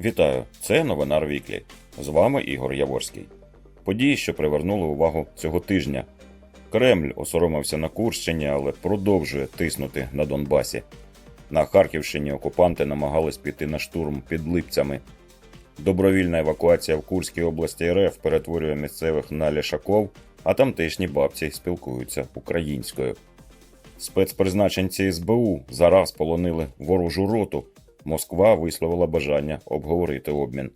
Вітаю! Це новина Рвіклі. З вами Ігор Яворський. Події, що привернули увагу цього тижня. Кремль осоромився на Курщині, але продовжує тиснути на Донбасі. На Харківщині окупанти намагались піти на штурм під липцями. Добровільна евакуація в Курській області РФ перетворює місцевих на лішаков, а тамтешні бабці спілкуються українською. Спецпризначенці СБУ зараз полонили ворожу роту. Москва висловила бажання обговорити обмін.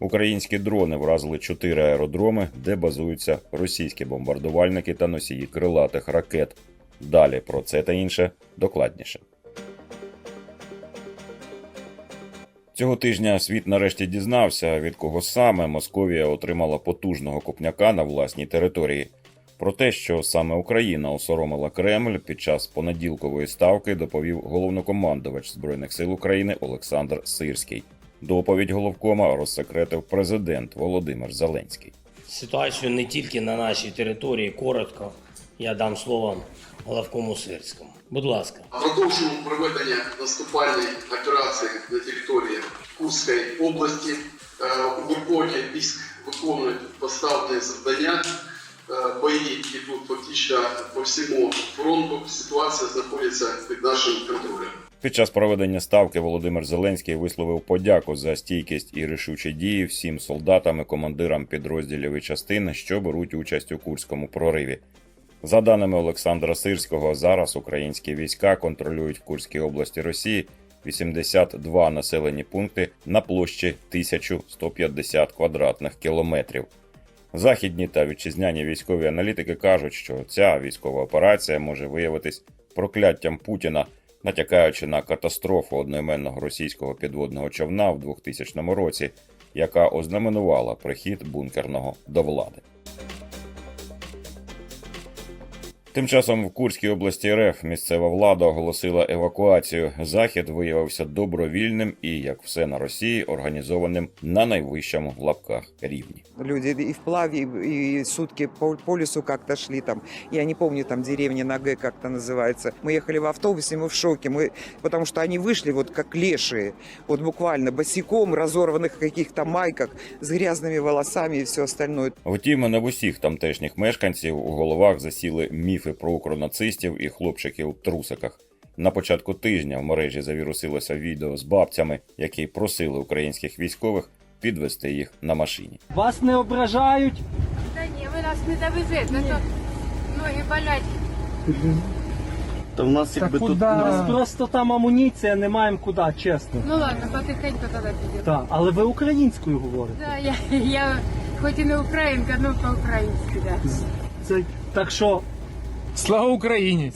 Українські дрони вразили чотири аеродроми, де базуються російські бомбардувальники та носії крилатих ракет. Далі про це та інше докладніше. Цього тижня світ нарешті дізнався, від кого саме Московія отримала потужного купняка на власній території. Про те, що саме Україна осоромила Кремль під час понеділкової ставки, доповів головнокомандувач збройних сил України Олександр Сирський. Доповідь головкома розсекретив президент Володимир Зеленський. Ситуацію не тільки на нашій території. Коротко я дам слово главкому Сирському. Будь ласка. Продовжуємо проведення наступальної операції на території Курської області. Е, Угруповання військ виконують поставлені завдання. Е, Бої йдуть фактично по всьому фронту. Ситуація знаходиться під нашим контролем. Під час проведення ставки Володимир Зеленський висловив подяку за стійкість і рішучі дії всім солдатам і командирам підрозділів і частин, що беруть участь у курському прориві. За даними Олександра Сирського, зараз українські війська контролюють в Курській області Росії 82 населені пункти на площі 1150 квадратних кілометрів. Західні та вітчизняні військові аналітики кажуть, що ця військова операція може виявитись прокляттям Путіна, натякаючи на катастрофу одноіменного російського підводного човна в 2000 році, яка ознаменувала прихід бункерного до влади. Тим часом в Курській області РФ місцева влада оголосила евакуацію. Захід виявився добровільним і, як все на Росії, організованим на найвищому в лапках рівні. Люди и вплаве, и, и сутки по, по лесу как-то шли там. Я не помню, там деревня на Г как-то называется. Мы ехали в автобусе, мы в шоке. Мы, потому что они вышли вот как лешие. Вот буквально босиком, разорванных каких-то майках, с грязными волосами и все остальное. Втім, не в усіх тамтешніх мешканців у головах засіли міфи про укронацистів і хлопчиків у трусиках. На початку тижня в мережі завірусилося відео з бабцями, які просили українських військових підвести їх на машині. Вас не ображають. Та ні, ви нас не довезете, то ноги болять. Та в нас якби тут У нас просто там амуніція, не маємо куди, чесно. Ну ладно, потихеньку тоді підемо. Так, але ви українською говорите. Да, я, я хоч і не українка, але по-українськи, да. Це так що Слава Україні!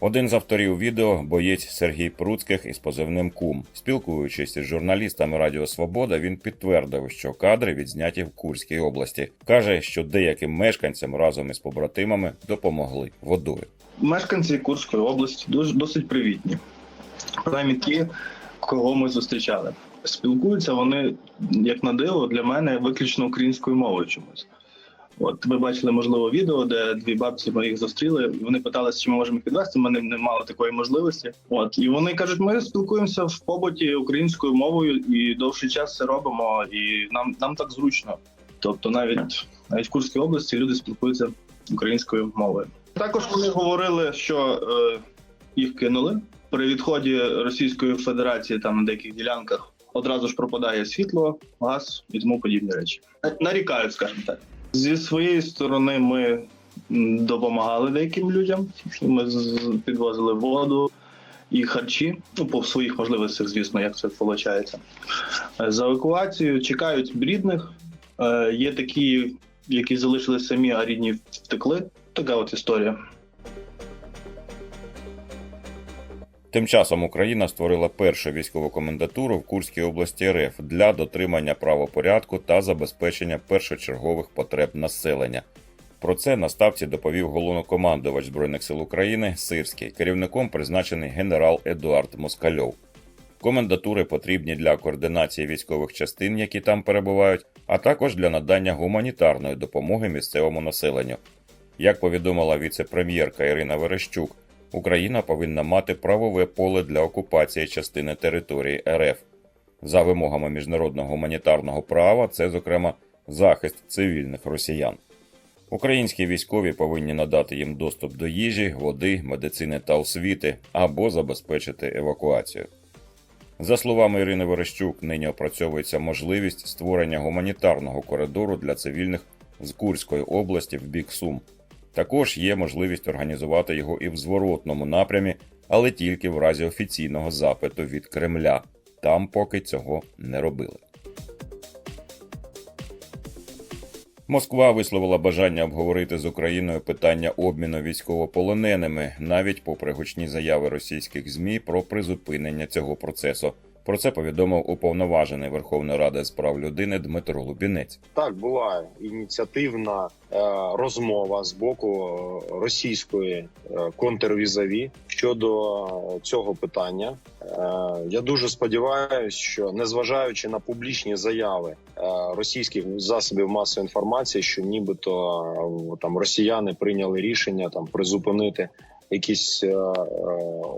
Один з авторів відео боєць Сергій Пруцьких із позивним Кум. Спілкуючись із журналістами Радіо Свобода, він підтвердив, що кадри відзняті в Курській області. каже, що деяким мешканцям разом із побратимами допомогли водою. мешканці Курської області дуже досить привітні. Принаймні ті, кого ми зустрічали. Спілкуються вони, як на диво, для мене виключно українською мовою чомусь. От ви бачили, можливо, відео, де дві бабці ми їх зустріли. Вони питалися, чи ми можемо підвести. Ми не мали такої можливості. От і вони кажуть, ми спілкуємося в побуті українською мовою і довший час це робимо, і нам, нам так зручно. Тобто, навіть навіть в Курській області люди спілкуються українською мовою. Також вони говорили, що е, їх кинули при відході Російської Федерації там на деяких ділянках. Одразу ж пропадає світло, газ і тому подібні речі. Нарікають, скажімо так. Зі своєї сторони ми допомагали деяким людям. Ми підвозили воду і харчі. Ну, по своїх можливостях, звісно, як це виходить. За евакуацію чекають рідних. Е, Є такі, які залишились самі, а рідні втекли. Така от історія. Тим часом Україна створила першу військову комендатуру в Курській області РФ для дотримання правопорядку та забезпечення першочергових потреб населення. Про це на ставці доповів головнокомандувач збройних сил України Сирський. Керівником призначений генерал Едуард Москальов. Комендатури потрібні для координації військових частин, які там перебувають, а також для надання гуманітарної допомоги місцевому населенню. Як повідомила віце-прем'єрка Ірина Верещук, Україна повинна мати правове поле для окупації частини території РФ. За вимогами міжнародного гуманітарного права, це, зокрема, захист цивільних росіян. Українські військові повинні надати їм доступ до їжі, води, медицини та освіти або забезпечити евакуацію. За словами Ірини Верещук, нині опрацьовується можливість створення гуманітарного коридору для цивільних з Курської області в бік Сум. Також є можливість організувати його і в зворотному напрямі, але тільки в разі офіційного запиту від Кремля. Там поки цього не робили. Москва висловила бажання обговорити з Україною питання обміну військовополоненими, навіть попри гучні заяви російських змі про призупинення цього процесу. Про це повідомив уповноважений Верховної Ради з прав людини Дмитро Лубінець. Так, була ініціативна е, розмова з боку е, російської е, контрвізаві щодо цього питання. Я дуже сподіваюся, що незважаючи на публічні заяви російських засобів масової інформації, що нібито там росіяни прийняли рішення там призупинити якісь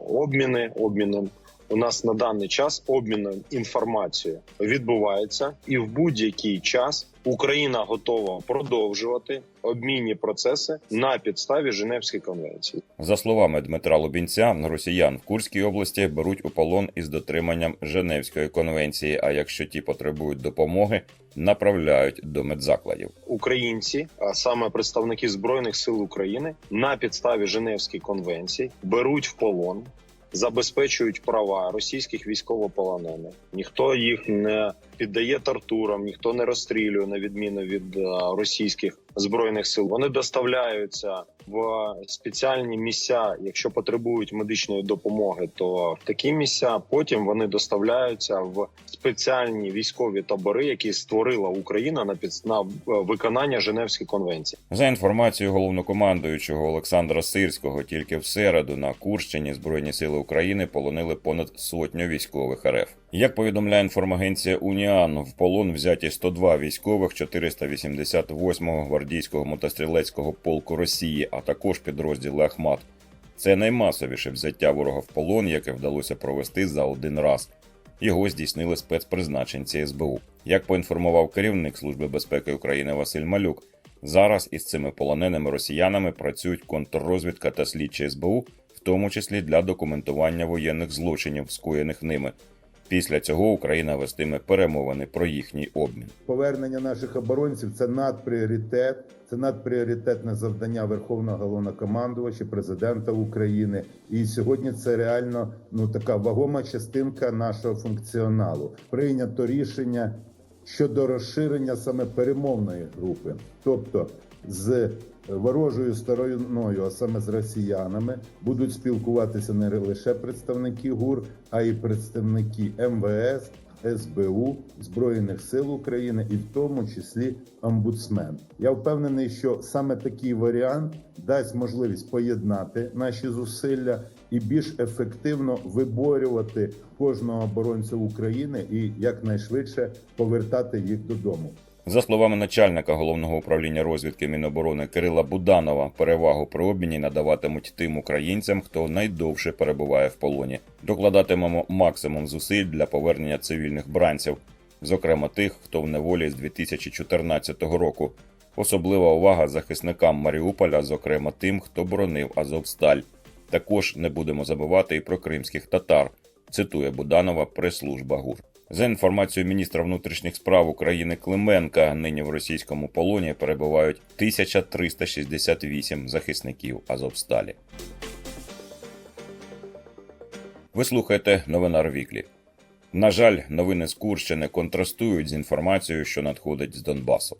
обміни, обміни у нас на даний час обмін інформацією відбувається, і в будь-який час Україна готова продовжувати обмінні процеси на підставі Женевської конвенції. За словами Дмитра Лубінця, росіян в Курській області беруть у полон із дотриманням Женевської конвенції. А якщо ті потребують допомоги, направляють до медзакладів. Українці, а саме представники збройних сил України, на підставі Женевської конвенції беруть в полон. Забезпечують права російських військовополонених. Ніхто їх не піддає тортурам, ніхто не розстрілює на відміну від е, російських збройних сил. Вони доставляються в спеціальні місця. Якщо потребують медичної допомоги, то в такі місця потім вони доставляються в спеціальні військові табори, які створила Україна на підс- на е, виконання Женевської конвенції. За інформацією головнокомандуючого Олександра Сирського, тільки в середу на Курщині Збройні сили України полонили понад сотню військових РФ. Як повідомляє інформагенція Уніан, в полон взяті 102 військових 488-го гвардійського мотострілецького полку Росії, а також підрозділи Ахмат. Це наймасовіше взяття ворога в полон, яке вдалося провести за один раз. Його здійснили спецпризначенці СБУ. Як поінформував керівник Служби безпеки України Василь Малюк, зараз із цими полоненими росіянами працюють контррозвідка та слідчі СБУ, в тому числі для документування воєнних злочинів, скоєних ними. Після цього Україна вестиме перемовини про їхній обмін. Повернення наших оборонців це надпріоритет, це надпріоритетне завдання Верховного головнокомандувача, президента України. І сьогодні це реально ну така вагома частинка нашого функціоналу. Прийнято рішення щодо розширення саме перемовної групи, тобто з ворожою стороною, а саме з росіянами, будуть спілкуватися не лише представники ГУР, а й представники МВС, СБУ, Збройних сил України і в тому числі омбудсмен. Я впевнений, що саме такий варіант дасть можливість поєднати наші зусилля і більш ефективно виборювати кожного оборонця України і якнайшвидше повертати їх додому. За словами начальника головного управління розвідки Міноборони Кирила Буданова, перевагу при обміні надаватимуть тим українцям, хто найдовше перебуває в полоні. Докладатимемо максимум зусиль для повернення цивільних бранців, зокрема тих, хто в неволі з 2014 року. Особлива увага захисникам Маріуполя, зокрема тим, хто боронив Азовсталь. Також не будемо забувати і про кримських татар. Цитує Буданова прес-служба ГУР. За інформацією міністра внутрішніх справ України Клименка, нині в російському полоні перебувають 1368 захисників Азовсталі. Ви слухаєте новина Рвіклі. На жаль, новини з Курщини контрастують з інформацією, що надходить з Донбасу.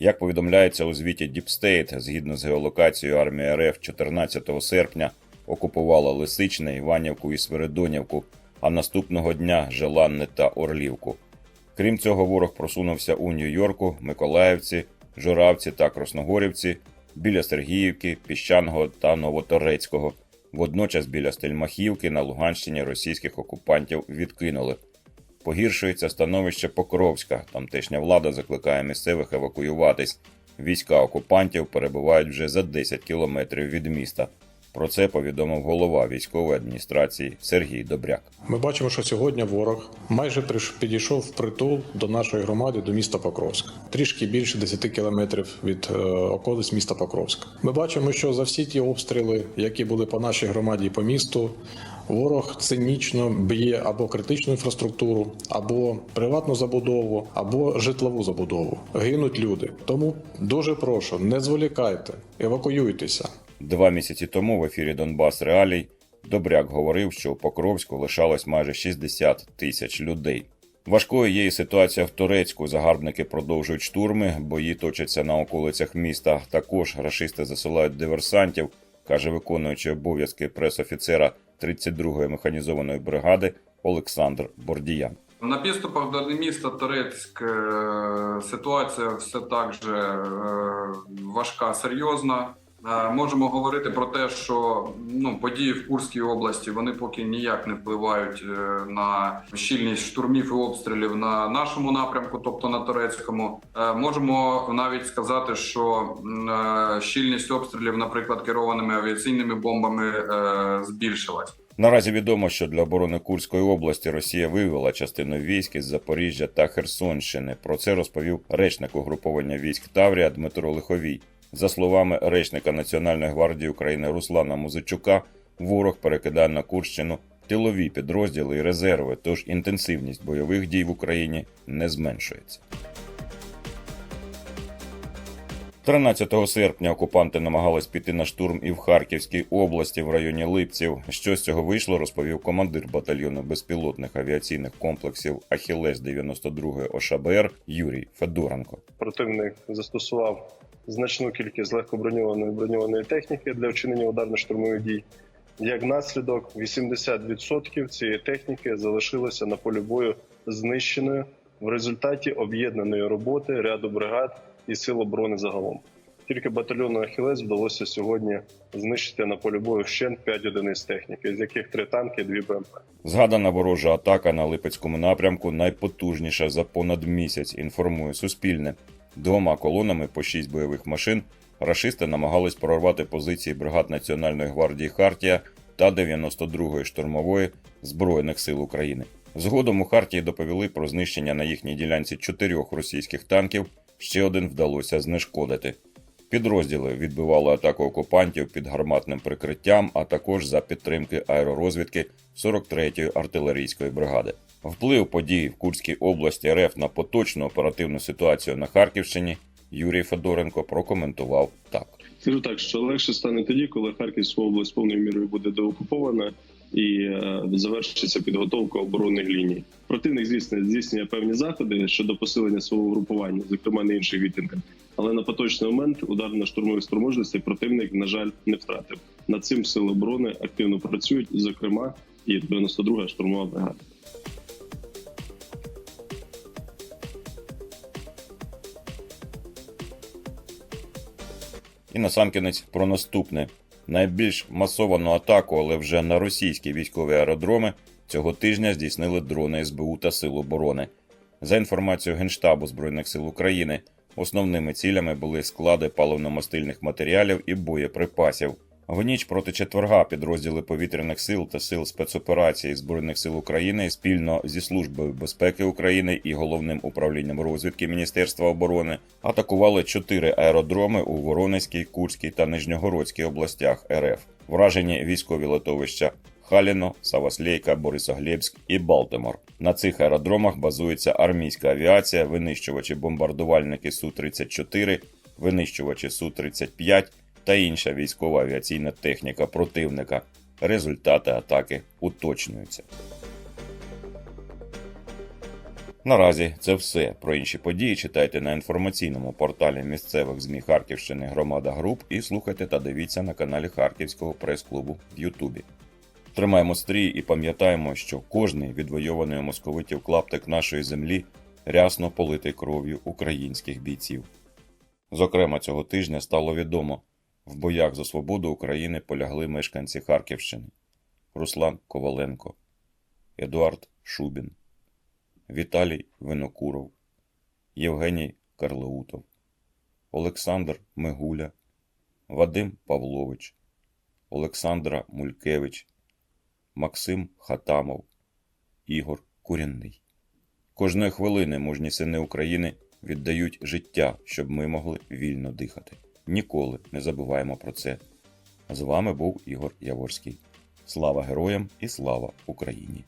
Як повідомляється у звіті State, згідно з геолокацією армія РФ 14 серпня окупувала Лисичне, Іванівку і Свиридонівку, а наступного дня Желанне та Орлівку. Крім цього, ворог просунувся у Нью-Йорку, Миколаївці, Журавці та Красногорівці, біля Сергіївки, Піщаного та Новоторецького. Водночас біля Стельмахівки на Луганщині російських окупантів відкинули. Погіршується становище Покровська. Тамтешня влада закликає місцевих евакуюватись. Війська окупантів перебувають вже за 10 кілометрів від міста. Про це повідомив голова військової адміністрації Сергій Добряк. Ми бачимо, що сьогодні ворог майже підійшов в притул до нашої громади, до міста Покровська, трішки більше 10 кілометрів від е, околиць міста Покровська. Ми бачимо, що за всі ті обстріли, які були по нашій громаді і по місту, ворог цинічно б'є або критичну інфраструктуру, або приватну забудову, або житлову забудову. Гинуть люди. Тому дуже прошу, не зволікайте, евакуюйтеся. Два місяці тому в ефірі Донбас Реалій Добряк говорив, що у Покровську лишалось майже 60 тисяч людей. Важкою є і ситуація в Турецьку. Загарбники продовжують штурми, бої точаться на околицях міста. Також рашисти засилають диверсантів, каже виконуючий обов'язки пресофіцера 32-ї механізованої бригади Олександр Бордіян. На підступах до міста Торецьк е, ситуація все так же е, важка, серйозна. Можемо говорити про те, що ну події в Курській області вони поки ніяк не впливають е, на щільність штурмів і обстрілів на нашому напрямку, тобто на Торецькому. Е, Можемо навіть сказати, що е, щільність обстрілів, наприклад, керованими авіаційними бомбами, збільшилась. Наразі відомо, що для оборони Курської області Росія вивела частину військ із Запоріжжя та Херсонщини. Про це розповів речник угруповання військ Таврія Дмитро Лиховій. За словами речника Національної гвардії України Руслана Музичука, ворог перекидає на Курщину тилові підрозділи і резерви, тож інтенсивність бойових дій в Україні не зменшується. 13 серпня окупанти намагались піти на штурм і в Харківській області в районі Липців. Що з цього вийшло, розповів командир батальйону безпілотних авіаційних комплексів Ахілес 92 ОШБР Юрій Федоренко. Противник застосував значну кількість легкоброньованої броньованої техніки для вчинення ударно-штурмових дій. Як наслідок, 80% цієї техніки залишилося на полі бою знищеною в результаті об'єднаної роботи ряду бригад і сил оборони загалом. Тільки батальйону Ахілес вдалося сьогодні знищити на полі бою ще 5 одиниць техніки, з яких 3 танки, 2 БМП. Згадана ворожа атака на Липецькому напрямку найпотужніша за понад місяць. Інформує Суспільне. Двома колонами по шість бойових машин рашисти намагались прорвати позиції бригад Національної гвардії Хартія та 92-ї штурмової збройних сил України. Згодом у Хартії доповіли про знищення на їхній ділянці чотирьох російських танків. Ще один вдалося знешкодити. Підрозділи відбивали атаку окупантів під гарматним прикриттям, а також за підтримки аеророзвідки 43-ї артилерійської бригади. Вплив подій в Курській області РФ на поточну оперативну ситуацію на Харківщині Юрій Федоренко прокоментував так. Скажу так, що легше стане тоді, коли Харківська область повною мірою буде деокупована і е, завершиться підготовка оборонних ліній. Противник, звісно, здійснює певні заходи щодо посилення свого групування, зокрема на інших відтинках. Але на поточний момент ударно-штурмових спроможностей противник, на жаль, не втратив. Над цим сили оборони активно працюють, зокрема, і 92-га штурмова бригада. І насамкінець про наступне. Найбільш масовану атаку, але вже на російські військові аеродроми цього тижня здійснили дрони СБУ та Сил оборони. За інформацією Генштабу Збройних сил України, основними цілями були склади паливно-мастильних матеріалів і боєприпасів. В ніч проти четверга підрозділи повітряних сил та сил спецоперації Збройних сил України спільно зі службою безпеки України і головним управлінням розвідки Міністерства оборони атакували чотири аеродроми у Воронезькій, Курській та Нижньогородській областях РФ. Вражені військові литовища Халіно, Саваслейка, Борисоглебськ і Балтимор. На цих аеродромах базується армійська авіація, винищувачі бомбардувальники Су-34, винищувачі Су-35 та інша військова авіаційна техніка противника. Результати атаки уточнюються. Наразі це все. Про інші події читайте на інформаційному порталі місцевих ЗМІ Харківщини Громада Груп і слухайте та дивіться на каналі Харківського прес-клубу в Ютубі. Тримаємо стрій і пам'ятаємо, що кожний відвойований у московитів клаптик нашої землі рясно политий кров'ю українських бійців. Зокрема, цього тижня стало відомо, в боях за свободу України полягли мешканці Харківщини Руслан Коваленко, Едуард Шубін, Віталій Винокуров, Євгеній Карлеутов, Олександр Мигуля, Вадим Павлович, Олександра Мулькевич, Максим Хатамов, Ігор Курінний. Кожної хвилини мужні сини України віддають життя, щоб ми могли вільно дихати. Ніколи не забуваємо про це. З вами був Ігор Яворський. Слава героям і слава Україні!